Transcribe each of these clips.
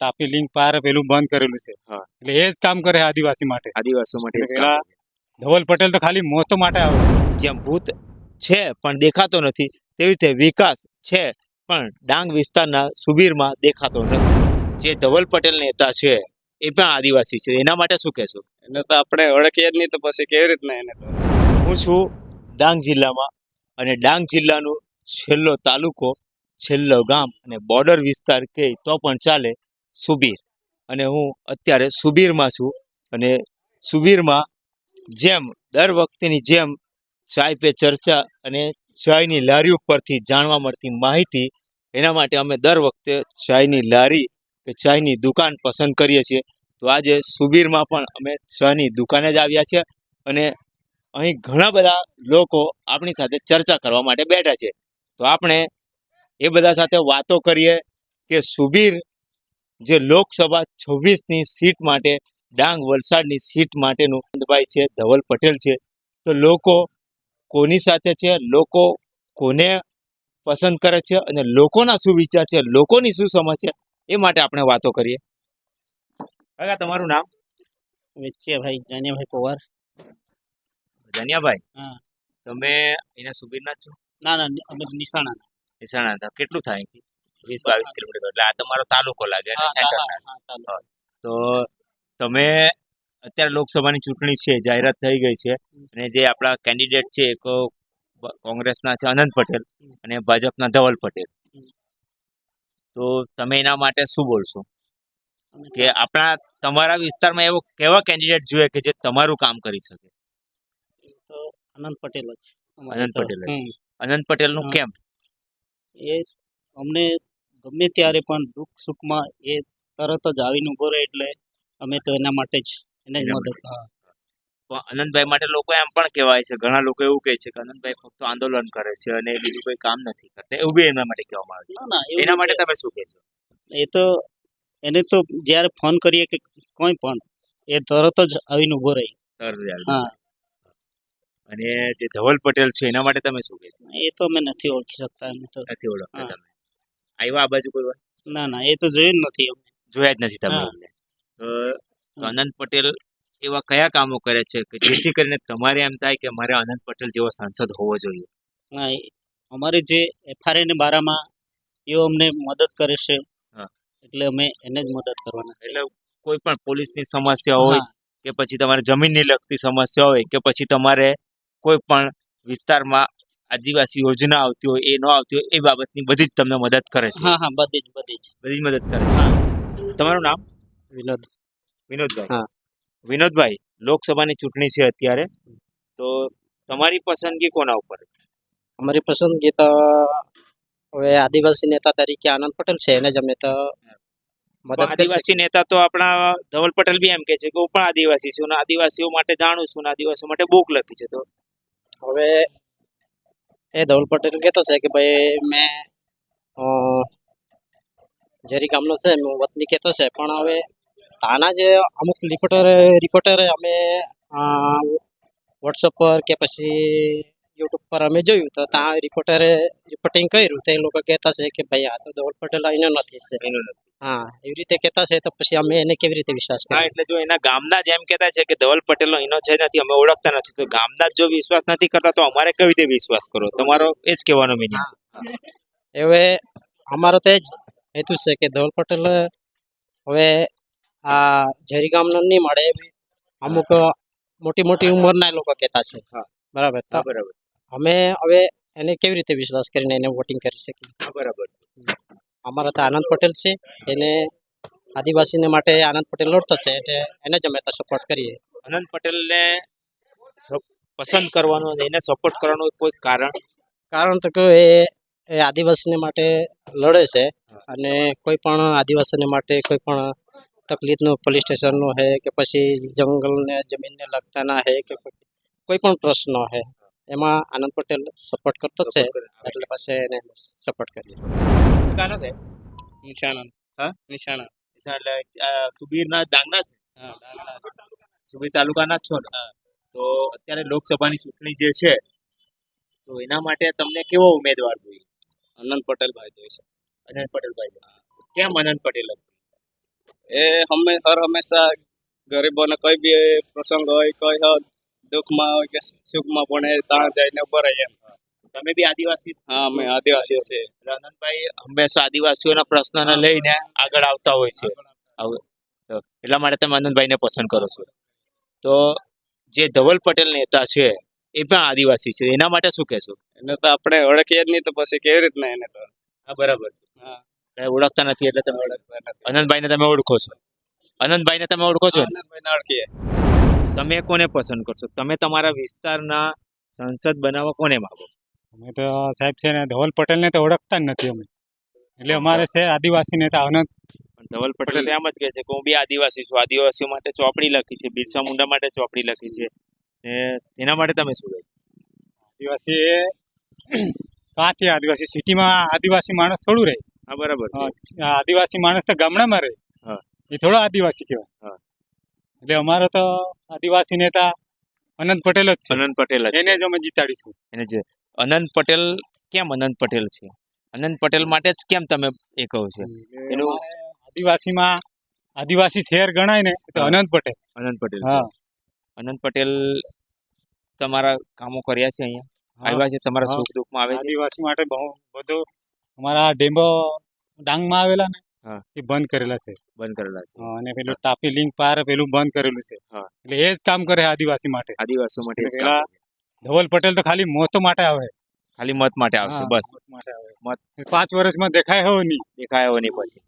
Tapi link પાર પેલું બંધ કરેલું છે. એટલે એ જ કામ કરે આદિવાસી માટે. આદિવાસીઓ માટે. ધવલ પટેલ તો ખાલી મોતો માટે આવે. જેમ ભૂત છે પણ દેખાતો નથી તેવી રીતે વિકાસ છે પણ ડાંગ વિસ્તારના સુબીરમાં દેખાતો નથી. જે ધવલ પટેલ નેતા છે એ પણ આદિવાસી છે. એના માટે શું કહેશો? એને તો આપણે ઓળખીએ જ નહીં તો પછી કેવી રીતના એને તો? હું છું ડાંગ જિલ્લામાં અને ડાંગ જિલ્લાનો છેલ્લો તાલુકો છેલ્લો ગામ અને બોર્ડર વિસ્તાર કહે તો પણ ચાલે સુબીર. અને હું અત્યારે સુબીરમાં છું અને સુબીરમાં જેમ દર વખતેની જેમ ચાય પે ચર્ચા અને ચાયની લારી ઉપરથી જાણવા મળતી માહિતી એના માટે અમે દર વખતે ચાયની લારી કે ચાયની દુકાન પસંદ કરીએ છીએ. તો આજે સુબીરમાં પણ અમે ચાની દુકાને જ આવ્યા છીએ અને અહીં ઘણા બધા લોકો આપણી સાથે ચર્ચા કરવા માટે બેઠા છે. તો આપણે એ બધા સાથે વાતો કરીએ કે સુબીર જે લોકસભા છવ્વીસની સીટ માટે, ડાંગ વલસાડની સીટ માટેનું ભાઈ છે, ધવલ પટેલ છે. તો લોકો કોની સાથે છે? લોકો કોને પસંદ કરે છે? અને લોકોના શું વિચાર છે? લોકોની શું સમજ છે? એ માટે આપણે વાતો કરીએ. કાકા તમારું નામ? ભાઈ જાનિયાભાઈ પવાર. જાનિયાભાઈ હા. તમે એના સુબીરના છો? ના ના અમે નિશાણા નિશાણા હતા. કેટલું થાય વીસ બાવીસ કિલોમીટર. એટલે આ તમારો તાલુકો લાગે. તો તમે અત્યારે લોકસભાની ચૂંટણી છે જાહેરાત થઈ ગઈ છે અને જે આપણા કેન્ડિડેટ છે એક કોંગ્રેસના છે અનંત પટેલ અને ભાજપના ધવલ પટેલ. તો તમે એના માટે શું બોલશો? કે આપણા તમારા વિસ્તારમાં એવો કેવા કેન્ડિડેટ જોઈએ કે જે તમારું કામ કરી શકે? તો અનંત પટેલ જ. અનંત પટેલ અનંત પટેલનું. કેમ? એ અમને ગમે ત્યારે પણ દુઃખ સુખમાં એ તરત જ આવીને ઊભો રહે એટલે અમે તો એના માટે જ એને મદદ અનંતભાઈ માટે લોકો એમ પણ કહેવાય છે ઘણા લોકો એવું કહે છે કે આનંદભાઈ ફક્ત આંદોલન કરે છે અને બીજું કોઈ કામ નથી કરતા. એવું બી એના માટે કહેવામાં આવે છે. એના માટે તમે શું કહેશો? એ તો એને તો જ્યારે ફોન કરીએ કે કોઈ પણ એ તરત જ આવીને ઊભો રહી. હા. અને જે ધવલ પટેલ છે એના માટે તમે શું કહેશો? એ તો અમે નથી ઓળખી શકતા એમ તો નથી ઓળખતા તમે. આવ્યા આ બાજુ કોઈ ના ના એ તો જોયું જ નથી જોયા જ નથી તમે તો પટેલ એવા કયા કામો કરે છે કે જેથી કરીને તમારે એમ થાય કે મારે અનંત પટેલ જેવો સાંસદ હોવો જોઈએ? હા અમારે જે એફઆરઆઈ ને બારામાં એઓ અમને મદદ કરે છે. એટલે અમે એને જ મદદ કરવાના એટલે કોઈ પણ પોલીસની સમસ્યા હોય કે પછી તમારે જમીનની લગતી સમસ્યા હોય કે પછી તમારે કોઈ પણ વિસ્તારમાં આદિવાસી યોજના આવતી હોય એ ન આવતી હોય એ બાબતની બધી જ તમને મદદ કરે છે. હા હા બધી જ બધી જ. બધી જ મદદ કરે છે. તમારું નામ? વિનોદ. વિનોદભાઈ. હા. વિનોદભાઈ લોકસભાની ચૂંટણી છે અત્યારે. તો તમારી પસંદગી કોના ઉપર? અમારી પસંદગી તો હવે આદિવાસી નેતા તરીકે આનંદ પટેલ છે. એને જ અમે તો આદિવાસી નેતા તો આપણા ધવલ પટેલ બી એમ કે છે કે હું પણ આદિવાસી છું અને આદિવાસીઓ માટે જાણું છું અને આદિવાસીઓ માટે બુક લખી છે. તો હવે એ ધવલ પટેલ કહેતો છે કે ભાઈ મેં ઝેરી ગામનો છે હું વતની કહેતો છે. પણ હવે આના જે અમુક રિપોર્ટર રિપોર્ટરે અમે વોટ્સઅપ પર કે પછી યુટ્યુબ પર અમે જોયું તો ત્યાં રિપોર્ટરે રિપોર્ટિંગ કર્યું તો એ લોકો કહેતા છે કે ભાઈ આ તો ધવલ પટેલ એનો નથી છે. નથી. હા એવી રીતે કહેતા છે તો પછી અમે એને કેવી રીતે વિશ્વાસ કરીએ? એટલે જો એના ગામના જેમ કહેતા છે કે ધવલ પટેલનો એનો છે નથી અમે ઓળખતા નથી. તો ગામના જો વિશ્વાસ નથી કરતા તો અમારે કેવી રીતે વિશ્વાસ કરો? તમારો એ જ કહેવાનો મિનિંગ હવે અમારો તો એ જ હેતુ છે કે ધવલ પટેલ હવે આ ઝેરી ગામનો નહીં મળે. એવી અમુક મોટી મોટી ઉંમરના એ લોકો કહેતા છે. બરાબર. તો બરાબર. અમે હવે એને કેવી રીતે વિશ્વાસ કરીને એને વોટિંગ કરી શકીએ? બરાબર. અમારા તો આનંદ પટેલ છે. એને આદિવાસીને માટે આનંદ પટેલ લડતો છે એટલે એને જ અમે તો સપોર્ટ કરીએ. આનંદ પટેલને પસંદ કરવાનું અને એને સપોર્ટ કરવાનું કોઈ કારણ? કારણ તો કે એ એ આદિવાસીને માટે લડે છે અને કોઈ પણ આદિવાસીને માટે કોઈ પણ તકલીફનું પોલીસ સ્ટેશનનું છે કે પછી જંગલને જમીનને લગતાના છે કે કોઈ- પણ પ્રશ્ન છે એમાં આનંદ પટેલ સપોર્ટ કરતો છે. એટલે પછી એને સપોર્ટ કરીએ. કાનો છે? હા? નિશાણા. એટલે સુબીરના ડાંગના છે? સુબીર તાલુકાના છો ને? તો અત્યારે લોકસભાની ચૂંટણી જે છે તો એના માટે તમને કેવો ઉમેદવાર જોઈએ? અનંત પટેલભાઈ જોઈ છે. અનંત પટેલભાઈ. કેમ અનંત પટેલ જ? એ હમે હર હંમેશા ગરીબોને કોઈ બી પ્રસંગ હોય કોઈ હ- દુઃખમાં હોય કે સુખમાં પણ ત્યાં જઈને ઊભા રહીએ એમ. તમે બી આદિવાસી? હા અમે આદિવાસીઓ છે એટલે હંમેશા આદિવાસીઓના પ્રશ્નને લઈને આગળ આવતા હોય છે. એટલા માટે તમે આનંદભાઈને પસંદ કરો છો. તો જે ધવલ પટેલ નેતા છે એ પણ આદિવાસી છે. એના માટે શું કહેશો? એને તો આપણે ઓળખીએ જ નહીં તો પછી કેવી રીતના એને તો? હા બરાબર છે. હા. ઓળખતા નથી એટલે તમે. અનંતભાઈને તમે ઓળખો છો. અનંતભાઈને તમે ઓળખો છો? ઓળખીએ. તમે કોને પસંદ કરશો? તમે તમારા વિસ્તારના સંસદ બનાવવા કોને માગો? અમે તો સાહેબ છે ને ધવલ પટેલને તો ઓળખતા જ નથી અમે. એટલે અમારે છે આદિવાસી નેતા અનંત પણ ધવલ પટેલ એમ જ કહે છે કે હું બી આદિવાસી છું. આદિવાસીઓ માટે ચોપડી લખી છે. બિરસા મુંડા માટે ચોપડી લખી છે. ને એના માટે તમે શું કહ્યું આદિવાસી એ કાંથી આદિવાસી? સિટીમાં આદિવાસી માણસ થોડું રહે. હા બરાબર આદિવાસી માણસ તો ગામડામાં રહે. એ થોડો આદિવાસી કહેવાય. એટલે અમારો તો આદિવાસી નેતા અનંત પટેલ જ છે. અનંત પટેલ એને જ અમે જીતાડીશું. એને જે. અનંત પટેલ કેમ અનંત પટેલ છે? અનંત પટેલ માટે જ કેમ તમે એ કહો છો? એનું- આદિવાસીમાં આદિવાસી શહેર ગણાય ને તો અનંત પટેલ. અનંત પટેલ હા. અનંત પટેલ તમારા કામો કર્યા છે અહીંયા? આવ્યા છે? તમારા. સુખ દુઃખમાં આવે છે? આદિવાસી માટે બહુ બધું અમારા ડેમ્બો ડાંગમાં આવેલા ને હા. એ બંધ કરેલા છે બંધ કરેલા છે અને પેલું તાપી લિંક પાર પેલું બંધ કરેલું છે હા. એટલે એ જ કામ કરે આદિવાસી માટે આદિવાસીઓ માટે જ કરે. ધવલ પટેલ તો ખાલી મોતો માટે આવે ખાલી મત માટે આવશે હા, બસ મત માટે આવે મત. પાંચ વર્ષમાં દેખાય હોય નહીં દેખાયો નહીં પછી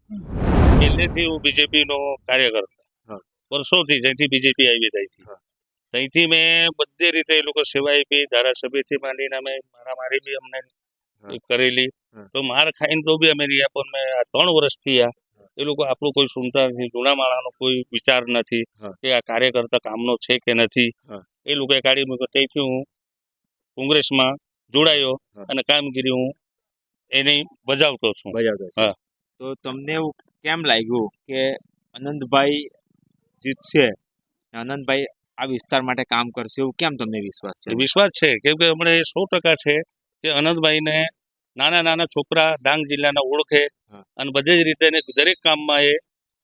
પહેલેથી હું બીજેપીનો કાર્યકર્તા હા. વર્ષોથી જ્યાંથી બીજેપી આવી ત્યાંથી હા. ત્યાંથી મેં બધી રીતે એ લોકો સેવા આપી ધારાસભ્યથી માંડીને અમે મારામારી બી અમને. કરેલી. તો માર ખાઈને તો બી અમે રહ્યા પણ મેં આ ત્રણ વર્ષથી આ એ લોકો આપણું કોઈ સુનતા નથી જૂના માળાનો કોઈ વિચાર નથી કે આ કાર્યકર્તા કામનો છે કે નથી. એ લોકોએ કાઢી મૂક્યો. તેથી હું કોંગ્રેસમાં જોડાયો અને કામગીરી હું એની બજાવતો છું. બજાવતો હા. તો તમને એવું કેમ લાગ્યું કે અનંતભાઈ જીતશે અનંતભાઈ આ વિસ્તાર માટે કામ કરશે? એવું કેમ તમને વિશ્વાસ છે? વિશ્વાસ છે કેમ કે હમણાં એ સો ટકા છે કે અનંતભાઈને નાના નાના છોકરા ડાંગ જિલ્લાના ઓળખે અને બધે જ રીતે દરેક કામમાં એ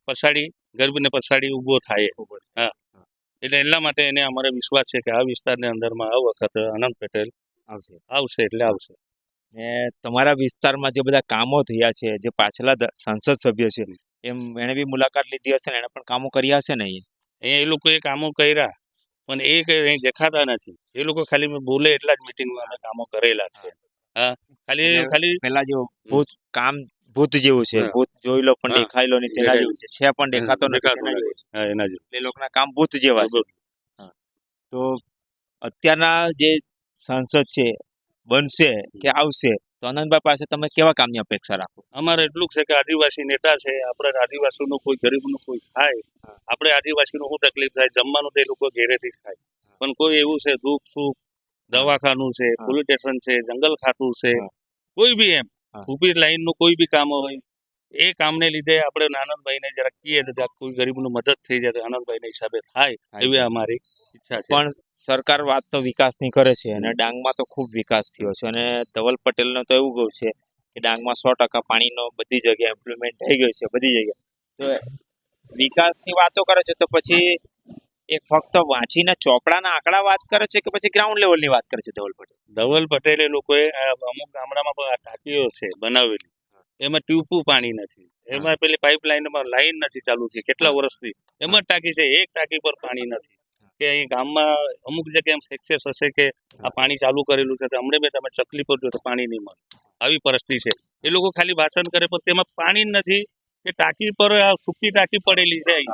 પછાડી ગરીબને પછાડી ઊભો થાય. હા. એટલે એટલા માટે એને અમારે વિશ્વાસ છે કે આ વિસ્તારની અંદરમાં આ વખત અનંત પટેલ આવશે. આવશે એટલે આવશે. ને તમારા વિસ્તારમાં જે બધા કામો થયા છે જે પાછલા સંસદ સભ્ય છે એમ એણે બી મુલાકાત લીધી હશે ને? એણે પણ કામો કર્યા હશે ને અહીંયા? અહીંયા એ લોકોએ કામો કર્યા. પણ એ કઈ અહીં દેખાતા નથી. એ લોકો ખાલી બોલે એટલા જ મિટિંગમાં કામો કરેલા છે. હા. ખાલી ખાલી પેલા જેવું ભૂત કામ ભૂત જેવું છે. ભૂત જોઈ લો પણ દેખાઈ લો નહીં તેના જેવું છે. છે પણ દેખાતો નથી એના જેવું. એ લોકોના કામ ભૂત જેવા છે. તો અત્યારના જે સાંસદ છે બનશે કે આવશે તો આનંદભાઈ પાસે તમે કેવા કામની અપેક્ષા રાખો? અમારે એટલું છે કે આદિવાસી નેતા છે આપણે આદિવાસીનું કોઈ ગરીબનું કોઈ ખાય આપણે આદિવાસીનું શું તકલીફ થાય? જમવાનું તે લોકો ઘેરેથી ખાય. પણ કોઈ એવું છે દુઃખ સુખ દવાખાનું છે પોલીસ સ્ટેશન છે જંગલ ખાતું છે કોઈ બી એમ. હા. ઊભી લાઈનનું કોઈ બી કામ હોય એ કામને લીધે આપણે આનંદભાઈને જરાક કહીએ તો કોઈ ગરીબનું મદદ થઈ જાય તો આનંદભાઈના હિસાબે થાય થાય એવી અમારી ઈચ્છા છે. પણ સરકાર વાત તો વિકાસની કરે છે અને ડાંગમાં તો ખૂબ વિકાસ થયો છે અને ધવલ પટેલનો તો એવું કહું છે કે ડાંગમાં સો ટકા પાણીનો બધી જગ્યાએ ઇમ્પ્લિમેન્ટ થઈ ગયો છે બધી જગ્યાએ. તો વિકાસની વાતો કરે છે તો પછી એ ફક્ત વાંચીને ચોપડાના આંકડા વાત કરે છે કે પછી ગ્રાઉન્ડ લેવલની વાત કરે છે ધવલ પટેલ? ધવલ પટેલે લોકોએ અમુક ગામડામાં પણ ટાંકીઓ છે બનાવેલી. એમાં ટ્યુબનું પાણી નથી. એમાં પેલી પાઇપલાઇનમાં લાઈન નથી ચાલુ થઈ કેટલા વર્ષથી? એમાં ટાંકી છે એક ટાંકી પર પાણી નથી. કે અહીં ગામમાં અમુક જગ્યાએ એમ સક્સેસ હશે કે આ પાણી ચાલુ કરેલું છે તો હમણે બે તમે ચકલી પર જો તો પાણી નહીં મળે. આવી પરિસ્થિતિ છે. એ લોકો ખાલી ભાષણ કરે પણ તેમાં પાણી નથી. કે ટાંકી પર આ સૂકી ટાંકી પડેલી છે અહીં.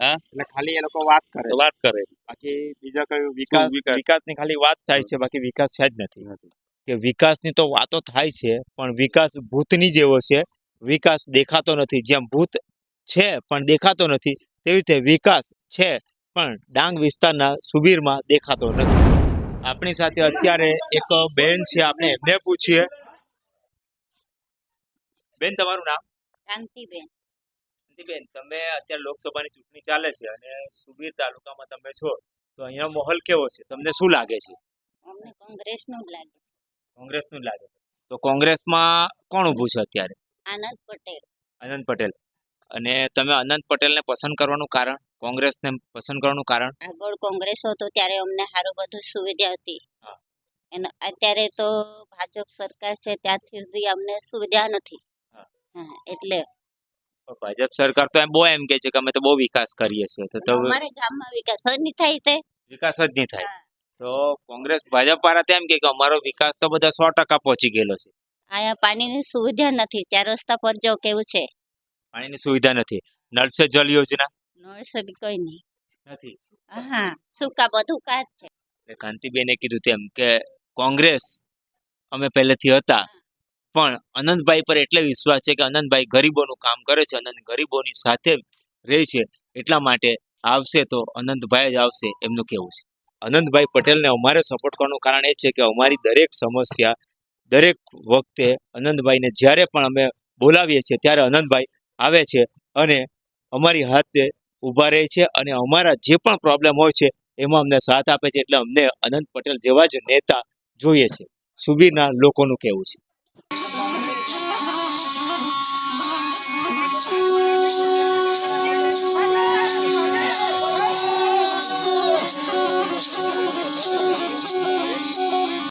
એટલે ખાલી એ લોકો વાત કરે વાત કરે. બાકી બીજા વિકાસ વિકાસ. વિકાસની ખાલી વાત થાય છે બાકી વિકાસ છે જ નથી. કે વિકાસની તો વાતો થાય છે પણ વિકાસ ભૂતની જેવો છે. વિકાસ દેખાતો નથી. જેમ ભૂત છે પણ દેખાતો નથી તેવી રીતે વિકાસ છે. પણ ડાંગ વિસ્તારના સુબીરમાં દેખાતો નથી. આપણી સાથે અત્યારે એક બેન છે આપણે એમને પૂછીએ. બેન તમારું નામ? કાંતિબેન. કાંતિબેન તમે અત્યારે લોકસભાની ચૂંટણી ચાલે છે અને સુબીર તાલુકામાં તમે છો તો અહીંયા માહોલ કેવો છે? તમને શું લાગે છે? અમને કોંગ્રેસનું જ લાગે કોંગ્રેસનું જ લાગે છે. તો કોંગ્રેસમાં કોણ ઊભું છે અત્યારે? આનંદ પટેલ. આનંદ પટેલ. અને તમે અનંત પટેલને પસંદ કરવાનું કારણ? કોંગ્રેસને પસંદ કરવાનું કારણ? આગળ કોંગ્રેસ હતો ત્યારે અમને સારું બધું સુવિધા હતી. હા. અને અત્યારે તો ભાજપ સરકાર છે ત્યાંથી સુધી અમને સુવિધા નથી. હા. હા એટલે ભાજપ સરકાર તો એમ બહુ એમ કે છે કે અમે તો બહુ વિકાસ કરીએ છીએ. તો તો અમારે ગામમાં વિકાસ જ નહીં થાય તે. વિકાસ જ નહીં થાય. હા. તો કોંગ્રેસ ભાજપ વાળા તો એમ કે કે અમારો વિકાસ તો બધા સો ટકા પહોંચી ગયેલો છે. અહીંયા પાણીની સુવિધા નથી. ચાર રસ્તા પર જો કેવું છે. પાણીની સુવિધા નથી. નળ સે જલ યોજના. નળ સે બી કઈ નહીં નથી. હા સુકા બધું કાચ છે. એટલે કાંતિબેને કીધું તેમ કે કોંગ્રેસ અમે પહેલેથી હતા પણ અનંતભાઈ પર એટલે વિશ્વાસ છે કે અનંતભાઈ ગરીબોનું કામ કરે છે અનંત ગરીબોની સાથે રહે છે એટલા માટે આવશે તો અનંતભાઈ જ આવશે એમનું કેવું છે. અનંતભાઈ પટેલને અમારે સપોર્ટ કરવાનું કારણ એ છે કે અમારી દરેક સમસ્યા દરેક વખતે અનંતભાઈને જ્યારે પણ અમે બોલાવીએ છીએ ત્યારે અનંતભાઈ આવે છે અને અમારી હાથે ઊભા રહે છે અને અમારા જે પણ પ્રોબ્લેમ હોય છે, એમાં અમને સાથ આપે છે એટલે અમને અનંત પટેલ જેવા જ નેતા જોઈએ છે. સુબીરના લોકોનું કહેવું છે.